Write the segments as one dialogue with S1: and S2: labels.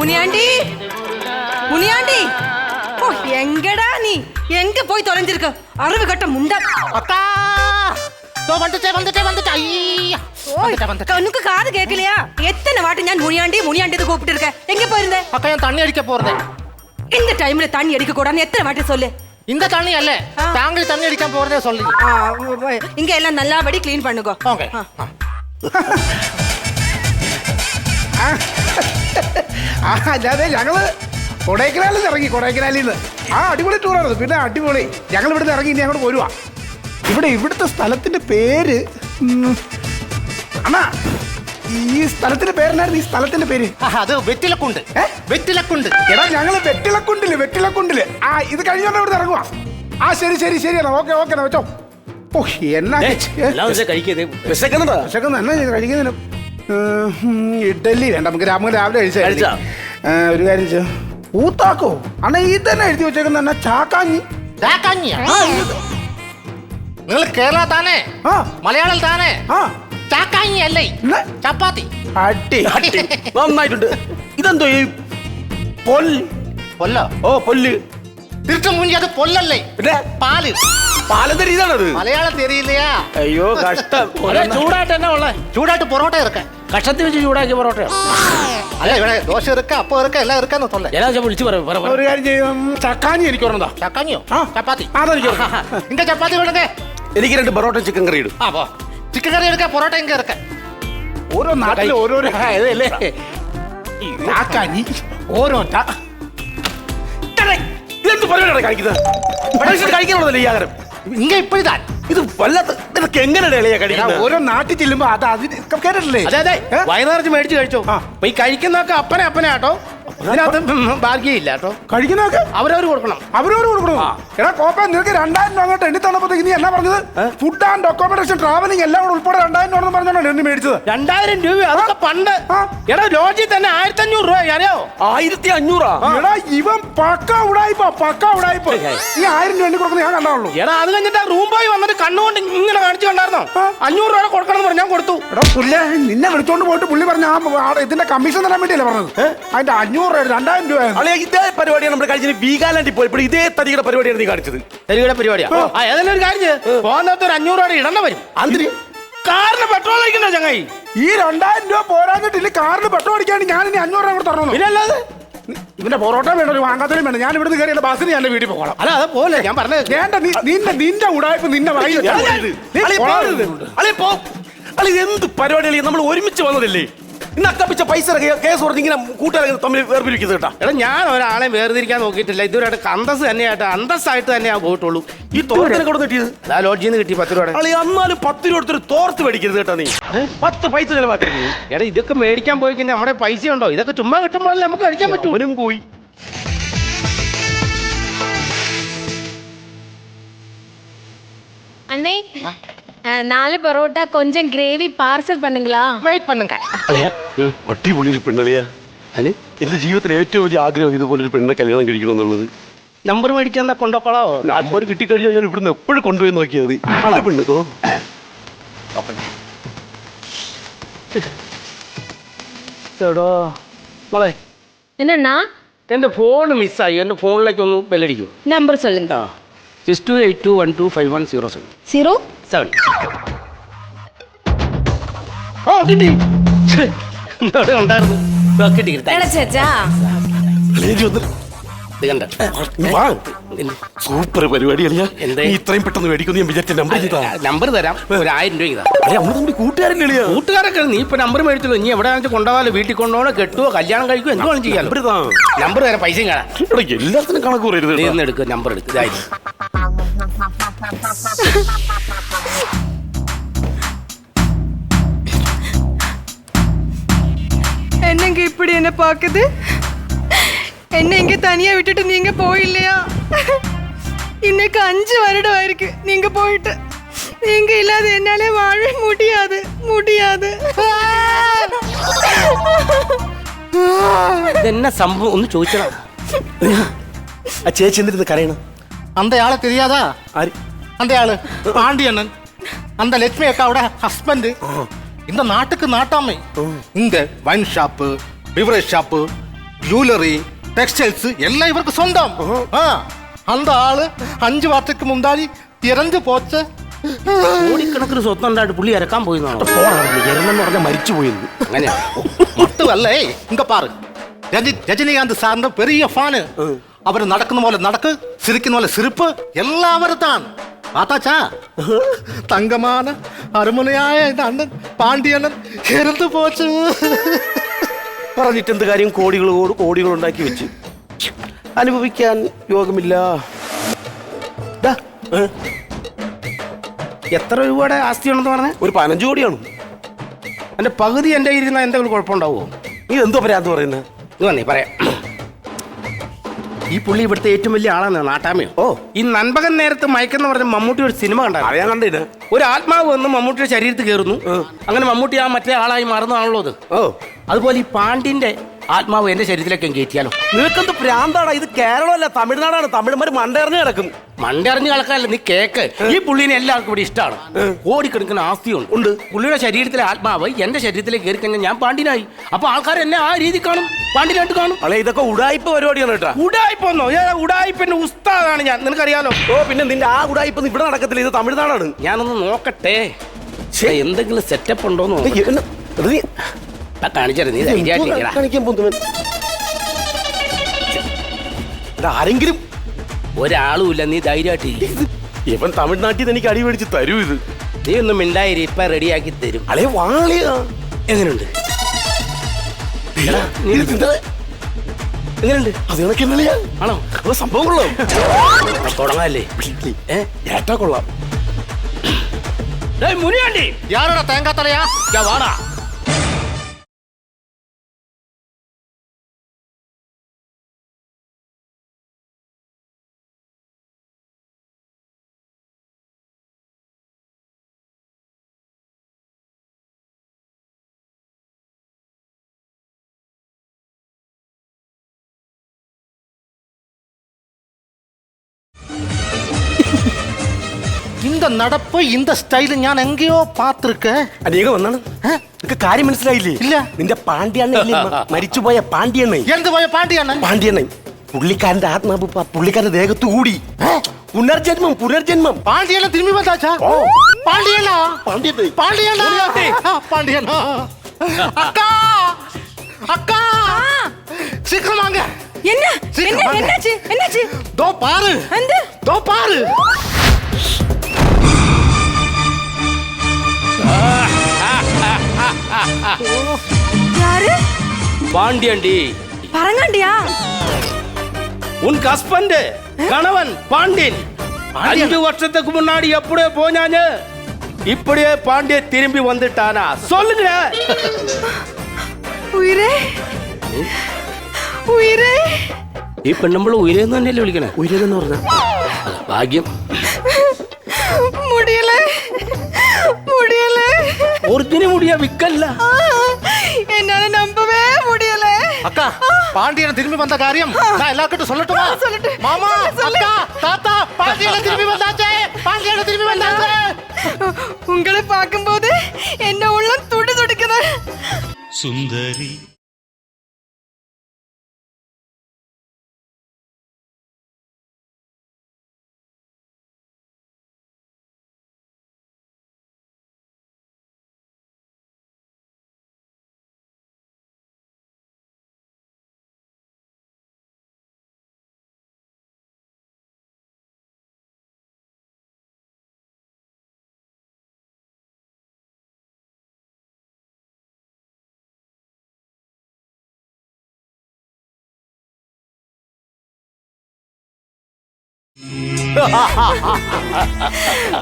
S1: முனியாண்டி முனியாண்டி ஓ எங்கடா நீ? எங்க போய் தொலைஞ்சிருக்க? அறிவு கட்ட முண்டா.
S2: அக்கா. தோ வந்துட்டே வந்துட்டே வந்துட்டே. ஐயா.
S1: கண்ணுக்கு காது கேட்கலையா? எத்தனை வாட்டி ஞான் முனியாண்டி முனியாண்டி கூப்பிட்டு இருக்க எங்க போயிருந்தேன்?
S2: அக்கா நான் தண்ணி அடிக்க போறேன்.
S1: இந்த டைம்ல தண்ணி அடிக்க கூடாதுன்னு எத்தனை வாட்டி சொல்லு?
S2: இந்த தண்ணி அல்ல. தாங்கள் தண்ணி அடிக்க போறதே சொல்லு.
S1: இங்க எல்லாம் நல்லாபடி க்ளீன் பண்ணுங்க.
S2: ஓகே.
S1: ആ.
S3: അല്ലാതെ ഞങ്ങൾ കൊടൈക്കനാലിൽ നിന്ന് ഇറങ്ങി കൊടൈക്കനാലിൽ നിന്ന് ആ അടിപൊളി ടൂറാണ് പിന്നെ അടിപൊളി. ഞങ്ങൾ ഇവിടുന്ന് ഇറങ്ങി ഇനി അങ്ങോട്ട് പോരുവാ. ഇവിടെ ഇവിടുത്തെ സ്ഥലത്തിന്റെ പേര് ഉം, അണ്ണാ ഈ സ്ഥലത്തിന്റെ പേരെന്നായിരുന്നു ഈ സ്ഥലത്തിന്റെ പേര്?
S2: ആ, അത് വെറ്റിലക്കുണ്ട്.
S3: ഏ?
S2: വെറ്റിലക്കുണ്ട്.
S3: എടാ ഞങ്ങൾ വെട്ടിലക്കുണ്ടിൽ വെട്ടിലക്കുണ്ടിൽ ആ ഇത് കഴിഞ്ഞോണ്ട് ഇവിടെ ഇറങ്ങുവാ. ആ ശരി ശരി ശരി എന്നാ ഓക്കെ ഓക്കെ എന്നാ വെച്ചോ. ഓ എന്നാ
S4: എല്ലാം വെച്ചാ വിശക്കുന്നുണ്ടോ?
S3: വിശക്കുന്ന എന്നാ കഴിക്കുന്നതിന്. ഉം, ഇഡ്ഡലി വേണ്ട. നമുക്ക് രാമ രാവിലെ കഴിച്ചാ
S4: കഴിച്ചാ?
S3: ഒരു കാര്യം ചെയ്യാം. ഊത്താക്കോ? അണ്ണാ ഈ തന്നെ എഴുതി വെച്ചേക്കുന്ന എന്നാ ചാക്കാഞ്ഞി.
S2: ചാക്കാഞ്ഞിയാ? നിങ്ങൾ കേരള താനേ?
S3: ആ.
S2: മലയാളം താനേ?
S3: ആ.
S2: ചാക്കാഞ്ഞി അല്ലേ?
S3: എന്നാ?
S2: ചപ്പാത്തി.
S3: അടി.
S4: നന്നായിട്ടുണ്ട്. ഇതെന്തോ ഈ പൊൽ?
S2: പൊല്ലോ.
S4: ഓ പൊല്ല്.
S2: തിരിച്ചു മുഞ്ചി അത് പൊല്ലല്ലേ?
S4: പിന്നെ?
S2: പാൽ.
S4: പാലന്തരി ഇതാണത്
S2: മലയാളം തെരിയില്ലയാ
S4: അയ്യോ കഷ്ടം. ചൂടായിട്ട് തന്നെ ഉള്ള?
S2: ചൂടായിട്ട് പൊറോട്ട ഇറക്കാൻ.
S4: കഷ്ടത്തിൽ വെച്ച് ചൂടാക്കിയ പൊറോട്ട
S2: അല്ല ഇവിടെ ദോശ ഇറക്ക അപ്പം ഇറക്ക എല്ലാം ഇറക്കാന്ന് തൊല്ലേ
S4: ഞാൻ വിളിച്ചു പറയാം പറ പറ.
S3: ഒരു കാര്യം ചെയ്യും ചക്കാഞ്ഞി എനിക്ക് ഓർമ്മ
S2: ചക്കാനിയോ
S3: ആ.
S2: ചപ്പാത്തി.
S3: അതെനിക്ക്
S2: ഇന്റെ ചപ്പാത്തി വേണ്ടേ
S4: എനിക്ക് രണ്ട് പൊറോട്ട ചിക്കൻ കറി ഇടും.
S2: ആ പോ. ചിക്കൻ കറി എടുക്ക പൊറോട്ട ഇങ്ങ ഇറക്ക
S3: ഓരോ നാട്ടിൽ ഓരോരോ
S4: ഇതല്ലേ
S3: ചാക്കാഞ്ഞി ഓരോ ചാ-
S4: ഇതെന്ത് പരിപാടിയാണ് കഴിക്കുന്നത് കഴിക്കാനുള്ളതല്ലേ ഈ ആഹാരം?
S2: ഇങ്ങ ഇപ്പോഴിതാൻ.
S4: ഇത് വല്ലാത്ത നിനക്ക് എങ്ങനെയാണ് ഇളയ കഴിക്കുന്നത്
S3: ഓരോ നാട്ടിൽ ചെല്ലുമ്പോ അത് അതിന് കേട്ടിട്ടില്ലേ?
S5: അതെ അതെ? വയനാറിച്ച് മേടിച്ച് കഴിച്ചോ. അപ്പൊ ഈ കഴിക്കുന്നൊക്കെ അപ്പനെ അപ്പനെ ആട്ടോ അതിനകത്ത് ഭാഗ്യമില്ല കേട്ടോ.
S3: കഴിക്കുന്നതൊക്കെ?
S5: അവരവർ കൊടുക്കണം.
S3: അവരോട് കൊടുക്കണോ. എടാ കോപ്പ നിനക്ക് രണ്ടായിരം രൂപ അങ്ങോട്ട് എണ്ണി തന്നപ്പോഴത്തേക്ക് നീ എന്നാ പറഞ്ഞത്? ഫുഡ് ആൻഡ് അക്കോമഡേഷൻ ട്രാവലിംഗ് എല്ലാം കൂടെ ഉൾപ്പെടെ രണ്ടായിരം രൂപ പറഞ്ഞോണ്ടാണ് എന്നെ മേടിച്ചത്.
S5: രണ്ടായിരം രൂപ അതൊക്കെ പണ്ട്. എടാ ലോഡ്ജിൽ തന്നെ ആയിരത്തി അഞ്ഞൂറ് രൂപ അറിയോ
S4: ആയിരത്തി അഞ്ഞൂറാ
S3: എടാ ഇവൻ പക്ക ഉടായിപ്പോ പക്ക ഉടായിപ്പോ. ഈ ആയിരം രൂപ എണ്ണി കൊടുക്കുന്ന ഞാൻ കണ്ടാവുള്ളൂ
S5: എടാ അത് കഴിഞ്ഞിട്ട് റൂം ബോയ് വന്നിട്ട് കണ്ണുകൊണ്ട് ഇങ്ങനെ കാണിച്ചു കണ്ടായിരുന്നോ. അഞ്ഞൂറ് രൂപ കൊടുക്കണം പറഞ്ഞു ഞാൻ കൊടുത്തു.
S3: എടാ പുല്ലേ നിന്നെ വിളിച്ചോണ്ട് പോയിട്ട് പുള്ളി പറഞ്ഞ ആ ആ ഇതിന്റെ കമ്മീഷൻ തരാൻ വേണ്ടിയല്ലേ പറഞ്ഞത്? അതിന്റെ അഞ്ഞൂറ് രൂപ രണ്ടായിരം രൂപ
S4: അളിയ ഇതേ പരിപാടിയാണ് നമ്മൾ കഴിഞ്ഞ വീഗാലാൻഡിൽ പോയപ്പോൾ ഇതേ തരികയുടെ പരിപാടിയാണ് നീ കാണിച്ചത്.
S5: തെരുവിടെ പരിപാടിയാ? ആ. ഏതെങ്കിലും ഒരു കാര്യം ചെയ്യ്. പോകുന്നകത്ത് ഒരു അഞ്ഞൂറ് രൂപ ഇടണ്ട വരും.
S4: അതിന്?
S5: കാറിന് പെട്രോൾ അടിക്കണ്ടോ ചങ്ങായി?
S3: ഈ രണ്ടായിരം രൂപ പോരാഞ്ഞിട്ട് ഇല്ല കാറിന് പെട്രോൾ അടിക്കാണ്ട് ഞാൻ ഇനി അഞ്ഞൂറ് രൂപ കൂടെ തരണോ?
S5: പിന്നെ
S3: ഇതിന്റെ പൊറോട്ട വേണ്ട ഒരു വാങ്ങാത്തതിനും വേണ്ട. ഞാൻ ഇവിടുന്ന് കയറിയുള്ള ബസ്സിന് ഞാൻ വീട്ടിൽ പോകണം.
S5: അല്ല അത് പോലെ ഞാൻ പറഞ്ഞത്
S3: വേണ്ട നീ- നിന്റെ നിന്റെ ഉടായ്പ നിന്റെ വായി വെച്ചാ മതി. നീ
S4: അളിയ
S3: പോകരുത്.
S4: അളിയ പോ. അളിയ എന്ത് പരിപാടിയാണ് നമ്മൾ ഒരുമിച്ച് വന്നതല്ലേ? നക്കപ്പിച്ച പൈസ കേസ് പറഞ്ഞ് ഇങ്ങനെ കൂട്ടുകാരെ തമ്മിൽ വേർപിരിക്കുന്നത് കേട്ടോ.
S5: എടാ ഞാൻ ഒരാളെ വേർതിരിക്കാൻ നോക്കിയിട്ടില്ല. ഇതുവരെ അന്തസ് തന്നെയായിട്ട് അന്തസ്സായിട്ട് തന്നെ ഞാൻ പോയിട്ടുള്ളൂ.
S4: ഈ തോർത്തിനെ കൊടുത്ത് കിട്ടിയത്?
S5: ആ ലോഡ്ജിന്ന് കിട്ടി പത്ത് രൂപ
S4: അളി എന്നാലും പത്ത് രൂപ എടുത്തൊരു തോർത്ത് മേടിക്കരുത് കേട്ടോ നീ. പത്ത് പൈസ ചിലവാക്കരുത്
S5: എടാ ഇതൊക്കെ മേടിക്കാൻ പോയി കഴിഞ്ഞാൽ നമ്മുടെ പൈസ ഉണ്ടോ ഇതൊക്കെ ചുമ്മാ കിട്ടുമ്പോഴല്ലേ നമുക്ക് കഴിക്കാൻ പറ്റും.
S4: അവനും പോയി.
S6: അന്നേ நாலு பரோட்டா கொஞ்சம் கிரேவி பார்சல் பண்ணுங்களா
S5: വെയിറ്റ് പണ്ണുങ്ക
S4: അടിപൊളി ഒരു പെണ്ണളിയാ അല്ലെ എന്റെ ജീവിതത്തിലെ ഏറ്റവും വലിയ ആഗ്രഹം ഇതുപോലെ ഒരു പെണ്ണിനെ കല്യാണം കഴിക്കണം എന്നുള്ളത്
S5: നമ്പർ മേടിക്കാൻ കൊണ്ടോക്കോളോ
S4: നമ്പർ കിട്ടിക്കഴിഞ്ഞാൽ ഞാൻ ഇവിടുന്ന് എപ്പോഴും കൊണ്ടുപോയി നോക്കിയാൽ മതി ആ പെണ്ണുക്കോ
S5: എടോ മോളെ
S6: என்னண்ணா
S5: എൻ്റെ ഫോൺ മിസ്സായി എൻ്റെ ഫോണിലേക്ക് ഒന്ന് ബെല്ലടിക്കൂ
S6: நம்பர் சொல்லுங்க
S5: six two eight two one two five one zero seven
S6: zero
S5: Sorry ഓ കിട്ടി. ഇന്നോട് ഉണ്ടായിരുന്നു? കിട്ടി കിട്ടി.
S6: എടാ
S4: ചേച്ചാ. ലേജി വന്ന്.
S5: ഇത് കണ്ട?
S4: സൂപ്പർ പരിപാടി അളിയാ.
S5: എന്താ?
S4: ഇത്രയും പെട്ടെന്ന് മേടിക്കുന്നു ഞാൻ വിചാരിച്ച നമ്പർ ചെയ്താ
S5: നമ്പർ തരാം. ഒരു ആയിരം രൂപ ഇതാ
S4: നമ്മൾ നമ്മുടെ കൂട്ടുകാരൻ അളിയാ?
S5: കൂട്ടുകാരൊക്കെ നീ ഇപ്പൊ നമ്പർ മേടിച്ചല്ലോ. നീ എവിടെ വെച്ച് കൊണ്ടുപോകാലോ? വീട്ടിൽ കൊണ്ടുപോകണോ? കെട്ടുവോ? കല്യാണം കഴിക്കുമോ എന്ത് വേണം ചെയ്യാലോ.
S4: നമ്പർ
S5: തരാം പൈസയും കാണാം.
S4: എല്ലാത്തിനും കണക്ക് പറയരുത്
S5: എടുക്കുക നമ്പർ എടുക്കുക ഇതായിരുന്നു
S1: என்னங்க இப்படி என்ன பாக்குது என்ன இங்க தனியா விட்டுட்டு நீங்க போயில்லையா இன்னைக்கு அஞ்சு வருடம் ஆயிருக்கு நீங்க போயிட்டு நீங்க இல்லாத என்னாலே வாழ முடியாது முடியாது
S5: ഇതെന്നെ സംഭവം ഒന്ന് ചോദിച്ചടാ
S4: ആ ചേച്ചി എന്തിരുന്ന് കരയണം
S5: അന്തയാളെ தெரியாதா
S4: ആര്
S5: അന്റെ ആൾ പാണ്ഡിയണ്ണൻ അന്ത ലക്ഷ്മിയൊക്കെ അവിടെ ഹസ്ബൻഡ് ഇന്ന നാട്ടുക്ക് നാട്ടാമേ ഇങ്ക wine shop beverage shop
S2: jewellery textiles എല്ലാം ഇവർക്ക് സ്വന്തം. ആ. അന്ത ആൾ അഞ്ചു വർഷക്ക് മുന്താലി തിരഞ്ഞു പോച്ച്.
S5: കോടിക്കണക്കിന് സ്വത്തുണ്ടായിട്ട് പുള്ളി ഇറക്കാൻ പോയിന്നാണ്?
S4: എരണെന്ന് പറഞ്ഞാൽ മരിച്ചു പോയിരുന്നു
S5: അങ്ങനെയാണ്
S2: മൊത്തമല്ലേ? ഇങ്ക പാറ്. രജനി രജനികാന്ത് സാറിന്റെ പെരിയ ഫാന്. അവർ നടക്കുന്ന പോലെ നടക്ക് സിരിക്കുന്ന പോലെ സിരിപ്പ് എല്ലാവരും தான் பார்த்தாச்சா தங்கமான அருமனையாய இந்த அண்ணன் பாண்டியண்ணன் இறந்து போச்சு
S4: പറഞ്ഞിട്ട് എന്ത് കാര്യം കോടികളോട് കോടികൾ ഉണ്ടാക്കി വെച്ച് അനുഭവിക്കാൻ യോഗമില്ല
S5: ദാ, ഏ? എത്ര രൂപയുടെ ആസ്തിയാണെന്ന് പറഞ്ഞ
S4: ഒരു പതിനഞ്ച് കോടിയാണ്
S5: എന്റെ പകുതി എന്റെ ഇരുന്ന എന്തെങ്കിലും കുഴപ്പമുണ്ടാവുമോ
S4: നീ എന്തോ പരാന്ന് പറയുന്നത്
S5: ഇത് വന്നേ പറയാം ഈ പുള്ളി ഇവിടുത്തെ ഏറ്റവും വലിയ ആളാണ് നാട്ടാമയോ
S4: ഓ.
S5: ഈ നൻപകൻ നേരത്ത് മയക്കെന്ന് പറഞ്ഞ മമ്മൂട്ടി ഒരു സിനിമ കണ്ടായിരുന്നു
S4: അറിയാൻ കണ്ടിട്ട്
S5: ഒരു ആത്മാവ് വന്ന് മമ്മൂട്ടിയുടെ ശരീരത്തിൽ കയറുന്നു. അങ്ങനെ മമ്മൂട്ടി ആ മറ്റേ ആളായി മാറുന്നതാണല്ലോ അത്.
S4: ഓ.
S5: അതുപോലെ ഈ പാണ്ഡിന്റെ ആത്മാവ് എന്റെ ശരീരത്തിലേക്ക് കയറ്റിയാലോ?
S4: നിനക്കെന്ത് പ്രാന്താണ് ഇത് കേരളമല്ല തമിഴ്നാടാണ്. തമിഴന്മാർ മണ്ടേറിഞ്ഞ് കിടക്കും.
S5: മണ്ടറിഞ്ഞ് കളക്കാനല്ല നീ കേക്ക്. ഈ പുള്ളിനെ എല്ലാവർക്കും ഇവിടെ ഇഷ്ടമാണ് ഓടിക്കെടുക്കുന്ന ആസ്തിയുണ്ട്. ഉണ്ട്. പുള്ളിയുടെ ശരീരത്തിലെ ആത്മാവ് എന്റെ ശരീരത്തിലേക്ക് കയറി കഴിഞ്ഞാൽ ഞാൻ പാണ്ടിനായി അപ്പൊ ആൾക്കാർ എന്നെ ആ രീതി കാണും. പാണ്ടിനായിട്ട് കാണും.
S4: അളെ ഇതൊക്കെ ഉടായ്പ പരിപാടിയാണ് കേട്ടോ.
S5: ഉടായിപ്പോന്നോ ഏ ഉടായിപ്പിന്റെ ഉസ്താദാണ് ഞാൻ. നിനക്കറിയാലോ?
S4: ഓ പിന്നെ നിന്റെ ആ ഉടായ്പ ഇവിടെ നടക്കത്തില്ല. ഇത് തമിഴ്നാടാണ്.
S5: ഞാനൊന്ന് നോക്കട്ടെ. എന്തെങ്കിലും സെറ്റപ്പ് ഉണ്ടോന്ന്
S4: കാണിച്ചു നീ-
S5: ധൈര്യമായിട്ട്
S4: ആരെങ്കിലും
S5: ഒരാളുമില്ല നീ ധൈര്യമായിട്ട്
S4: ഇവൻ തമിഴ്നാട്ടിൽ നിന്ന് എനിക്ക് അടി പിടിച്ച് തരൂ ഇത്.
S5: നീ ഒന്നും മിണ്ടായിരി ഇപ്പൊ റെഡിയാക്കി തരും.
S4: അളേ വാളിയാ
S5: എങ്ങനെയുണ്ട് എങ്ങനെയുണ്ട്
S4: അത്
S5: ആണോ?
S4: സംഭവം കൊള്ളാം. ഏട്ടാ കൊള്ളാം.
S5: വാടാ.
S2: இந்த நடப்பு இந்த സ്റ്റൈല് ഞാൻ എങ്കയോ പാത്തിരിക്കേ
S4: അനേക വന്നാണ് നിനക്ക് കാര്യം മനസ്സിലായില്ലേ
S2: ഇല്ല.
S4: നിന്റെ പാണ്ഡ്യണ്ണ ഇല്ലേ മ- മരിച്ചുപോയ പാണ്ഡ്യണ്ണ
S2: എന്ത് പോയ പാണ്ടിയാണ്
S4: പാണ്ഡ്യണ്ണ പുള്ളിക്കാരന്റെ ആത്മാവ് പ- പുള്ളിക്കാരന്റെ ദേഹത്ത് കൂടി പുനർജന്മം പുനർജന്മം
S2: പാണ്ടിയണ്ണ തിരുമ്പി വന്നാച്ചാ
S4: ഓ.
S2: പാണ്ടിയണ്ണ
S4: പാണ്ഡ്യണ്ണ
S2: பாண்டியண்ணா பாண்டியண்ணா அக்கா அக்கா சீக்கிரம் வாங்க
S1: என்ன
S2: சீக்கிரம்
S1: என்ன
S2: வாங்க.
S1: என்னாச்சு என்னாச்சு
S2: தோ பாரு
S1: அந்த
S2: தோ பாரு
S5: പാണ്ഡ്യണ്ടി.
S1: പറങ്ങണ്ടിയാ?
S5: ഉൻ ഹസ്ബൻഡ് കണവൻ പാണ്ഡ്യൻ. അഞ്ചു വർഷത്തേക്ക് മുന്നാടി എപ്പോഴേ പോ ഞാൻ? ഇപ്പടിയേ പാണ്ഡ്യ തിരുമ്പി വന്നിട്ടാനാ. சொல்லுங்க
S1: ഉയരേ. ഉയരേ.
S5: ഈ പെണ്ണുമ്പോൾ ഉയരെന്ന് തന്നെയല്ലേ വിളിക്കണേ?
S4: ഉയരെന്ന് പറഞ്ഞ?
S5: ഭാഗ്യം.
S1: മുടിയലേ. മുടിയലേ.
S5: ഒറിജിനൽ മുടിയാ വിക്കല്ല.
S1: എന്നാണ് നമ്പർ
S2: அக்கா பாண்டியனை திரும்பி வந்த காரியம் நான் எல்லாருக்கிட்டும் சொல்லட்டுமா மாமா அக்கா தாத்தா பாண்டியனை திரும்பி வந்தாச்சே பாண்டியனை திரும்பி வந்தாச்சே
S1: உங்களை பார்க்கும்போது என்ன உள்ளம் துடி துடிக்குது
S7: சுந்தரி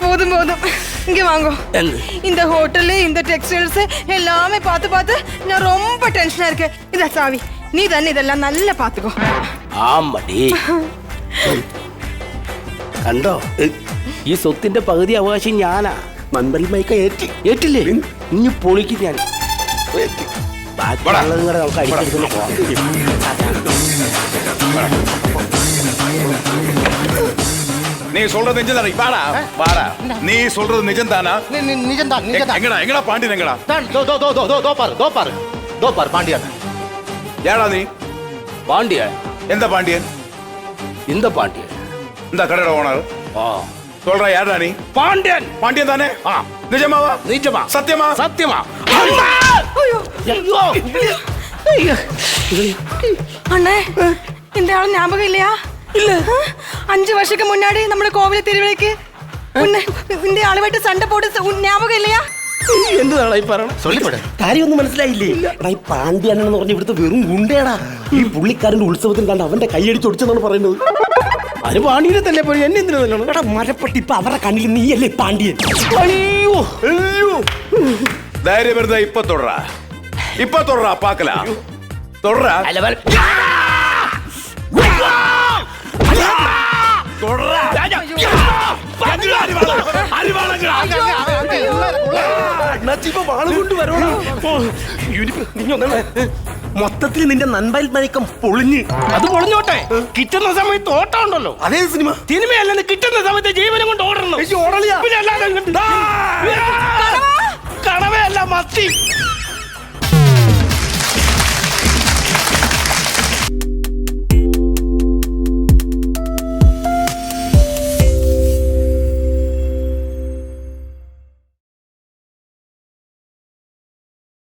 S1: போதும் போதும் இங்க வாங்கோ
S5: എന്ത്
S1: இந்த ஹோட்டலு இந்த டெக்ஸ்டைல்ஸ் எல்லாமே பார்த்து பார்த்து நான் ரொம்ப டென்ஷனா இருக்கேன் இத சாவி நீ தானே இதெல்லாம் நல்லா பாத்துக்கோ
S5: ആമ്പടി കണ്ടോ ഈ സ്വത്തിന്റെ പകുതി അവകാശം ഞാനാ
S4: നൻപൽ മൈക്ക ഏറ്റി
S5: ഏറ്റില്ലേ ഇനി പൊളിക്കും ഞാൻ ബാക്കിയുള്ളതും കൂടെ നമുക്ക് അടിച്ചെടുക്കുന്ന പോവാം
S8: நீ சொல்றது நிஜம் தானே வாடா வாடா நீ சொல்றது நிஜம் தானா
S2: நி- நி- நிஜம்தான் நிஜம்தான்
S8: எங்கடா எங்கடா பாண்டியன் எங்கடா
S2: தான், தோ தோ தோ தோ தோ தோ பாரு தோ பாரு தோ பாரு பாண்டியன்
S8: ஏடா நீ
S5: பாண்டியன்
S8: എന്താ പാണ്ഡ്യൻ
S5: இந்த பாண்டியன்
S8: എന്താ കടയുടെ ഓണർ
S5: ஆ
S8: சொல்ற யாரா நீ
S5: பாண்டியன்
S8: പാണ്ഡ്യൻ താനേ
S5: ആ.
S8: നിജമാവാ
S5: நிஜமா
S8: സത്യമാ
S5: சத்தியமா
S1: അണ്ണേ എന്റെ ആള് ஞாபகம் இல்லையா ഇല്ല. അഞ്ചു വർഷക്ക് മുന്നാടി നമ്മുടെ കോവിലെ തെരുവിലേക്ക് നിന്റെ ആളുമായിട്ട് സണ്ട പോട്ട് ഞാപകം ഇല്ലയാ
S5: എന്താണ് ഈ പറയണത്?
S4: കാര്യമൊന്നും മനസ്സിലായില്ലേ? ഈ പാണ്ഡ്യാനൻ എന്ന് പറഞ്ഞ ഇവിടുത്തെ വെറും ഗുണ്ടേടാ ഈ പുള്ളിക്കാരന്റെ ഉത്സവത്തിൽ കണ്ട് അവന്റെ കൈയടിച്ചൊടിച്ചെന്നാണ് പറയുന്നത്.
S5: അത് പാണ്ഡ്യനെ തന്നെ പോയി. എന്നെ എന്തിനാ നല്ലോണം
S4: എടാ മരപ്പെട്ടി ഇപ്പൊ അവരുടെ കണ്ണിൽ നീയല്ലേ പാണ്ഡ്യൻ?
S5: അയ്യോ
S8: അയ്യോ. ധൈര്യം വെറുതെ ഇപ്പൊ തൊടറ. ഇപ്പൊ തൊടറ പാക്കല. തൊടറ.
S4: മൊത്തത്തിൽ നിന്റെ നൻപയൽ മയക്കം പൊളിഞ്ഞ്.
S5: അത് പൊളിഞ്ഞോട്ടെ. കിട്ടുന്ന സമയത്ത് ഓട്ടം ഉണ്ടല്ലോ.
S4: അതേ സിനിമ.
S5: സിനിമയല്ലെന്ന് കിട്ടുന്ന സമയത്ത് ജീവനം കൊണ്ട് ഓടണം.
S4: ഓടലിയാ
S5: പിന്നെ അല്ലാതെ! കണവയല്ല മത്തി.